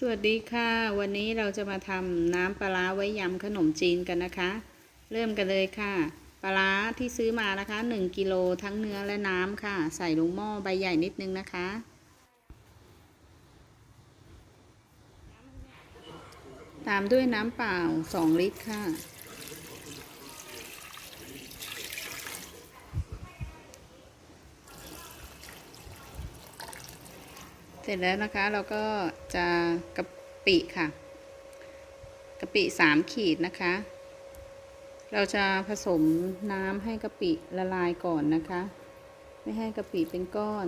สวัสดีค่ะ วันนี้เราจะมาทำน้ำปลาร้าไว้ยำขนมจีนกันนะคะ เริ่มกันเลยค่ะ ปลาร้าที่ซื้อมานะคะ1กิโลทั้งเนื้อและน้ำค่ะ ใส่ลงหม้อใบใหญ่นิดนึงนะคะ ตามด้วยน้ำเปล่า 2 ลิตรค่ะ เสร็จแล้วนะคะเราก็จะกะปิค่ะกะปิสามขีดนะคะ เราจะผสมน้ำให้กะปิละลายก่อนนะคะ ไม่ให้กะปิเป็นก้อน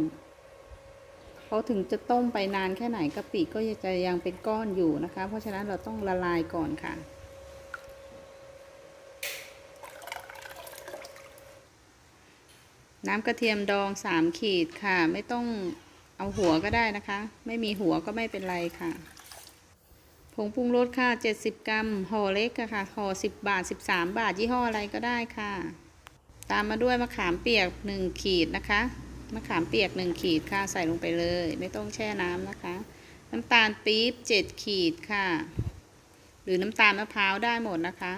เพราะถึงจะต้มไปนานแค่ไหนกะปิก็จะยังเป็นก้อนอยู่นะคะ เพราะฉะนั้นเราต้องละลายก่อนค่ะน้ำกระเทียมดองสามขีดค่ะ ไม่ต้อง เอาหัวก็ได้นะคะ ไม่มีหัวก็ไม่เป็นไรค่ะ ผงปรุงรสค่ะ 70 กรัมห่อเล็กค่ะห่อ10 บาท 13 บาท ยี่ห้ออะไรก็ได้ค่ะ ตามมาด้วยมะขามเปียก 1 ขีดนะคะ มะขามเปียก 1 ขีดค่ะ ใส่ลงไปเลย ไม่ต้องแช่น้ำนะคะ น้ำตาลปี๊บ 7 ขีดค่ะ หรือน้ำตาลมะพร้าวได้หมดนะคะ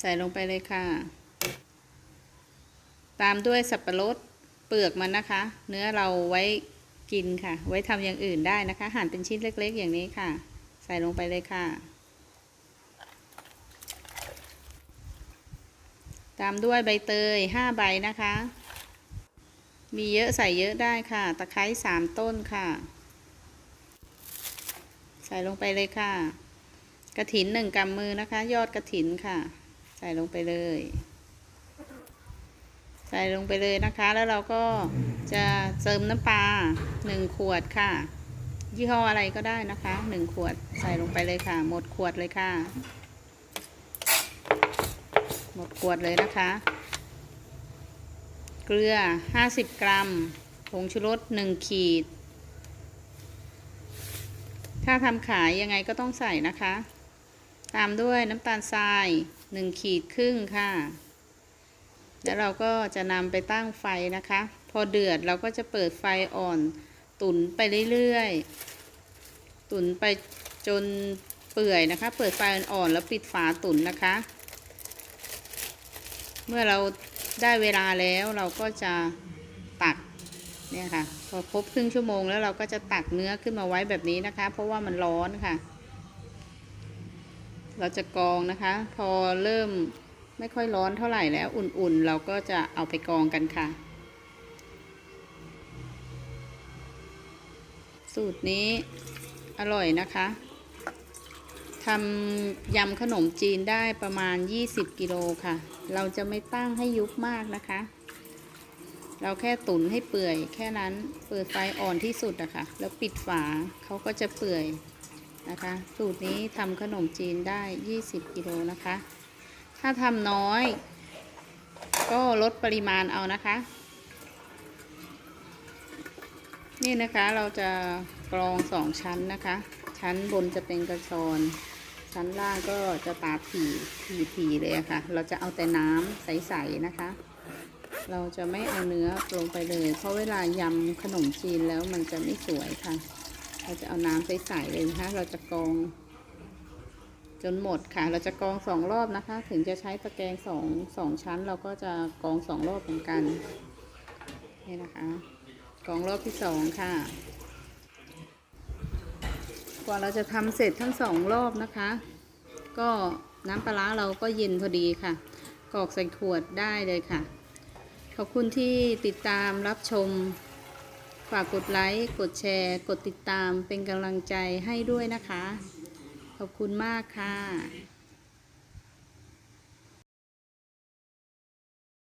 ใส่ลงไปเลยค่ะ ตามด้วยสับปะรด เปลือกมันนะคะ เนื้อเราไว้กินค่ะ ไว้ทำอย่างอื่นได้นะคะ หั่นเป็นชิ้นเล็ก ๆ อย่างนี้ค่ะ ใส่ลงไปเลยค่ะ ตามด้วยใบเตย5ใบนะคะ มีเยอะใส่เยอะได้ค่ะ ตะไคร้3ต้นค่ะ ใส่ลงไปเลยค่ะกระถิน1กำมือนะคะ ยอดกระถินค่ะ ใส่ลงไปเลย ส่ลงไปเลยนะคะ แล้วเราก็จะเติมน้ำปลาหนึ่งขวดค่ะ ยี่ห้ออะไรก็ได้นะคะหนึ่งขวดใส่ลงไปเลยค่ะ หมดขวดเลยค่ะ หมดขวดเลยนะคะ เกลือ 50 กรัมผงชูรส1ขีด ถ้าทำขายยังไงก็ต้องใส่นะคะ ตามด้วยน้ำตาลทราย 1 ขีดครึ่งค่ะ แล้วเราก็จะนำไปตั้งไฟนะคะ พอเดือดเราก็จะเปิดไฟอ่อนตุ๋นไปเรื่อยๆ ตุ๋นไปจนเปื่อยนะคะ เปิดไฟอ่อนๆแล้วปิดฝาตุ๋นนะคะ เมื่อเราได้เวลาแล้วเราก็จะตักเนี่ยค่ะ พอครบครึ่งชั่วโมงแล้วเราก็จะตักเนื้อขึ้นมาไว้แบบนี้นะคะ เพราะว่ามันร้อนค่ะ เราจะกรองนะคะ พอเริ่ม ไม่ค่อยร้อนเท่าไหร่แล้วอุ่นๆ เราก็จะเอาไปกองกันค่ะ สูตรนี้อร่อยนะคะทำยำขนมจีนได้ประมาณ 20 กิโลค่ะ เราจะไม่ตั้งให้ยุบมากนะคะ เราแค่ตุ๋นให้เปื่อย แค่นั้นเปิดไฟอ่อนที่สุดอะคะ่ะ แล้วปิดฝาเขาก็จะเปื่อยนะคะ สูตรนี้ทำขนมจีนได้ 20 กิโลนะคะ ถ้าทำน้อย ก็ลดปริมาณเอานะคะ นี่นะคะเราจะกรองสองชั้นนะคะ ชั้นบนจะเป็นกระชอนชั้นล่างก็จะตาผีผีผีเลยะค่ะ เราจะเอาแต่น้ำใสๆนะคะ เราจะไม่เอาเนื้อลงไปเลย เพราะเวลายำขนมจีนแล้วมันจะไม่สวยค่ะ เราจะเอาน้ำใสๆเลยนะคะ เราจะกรอง จนหมดค่ะ เราจะกรองสองรอบนะคะ ถึงจะใช้ตะแกรงสองสองชั้น เราก็จะกรองสองรอบเหมือนกัน นี่นะคะกรองรอบที่สองค่ะ กว่าเราจะทำเสร็จทั้งสองรอบนะคะ ก็น้ำปลาร้าเราก็เย็นพอดีค่ะ กรอกใส่ขวดได้เลยค่ะ ขอบคุณที่ติดตามรับชม ฝากกดไลค์ กดแชร์ กดติดตามเป็นกำลังใจให้ด้วยนะคะ ขอบคุณมากค่ะ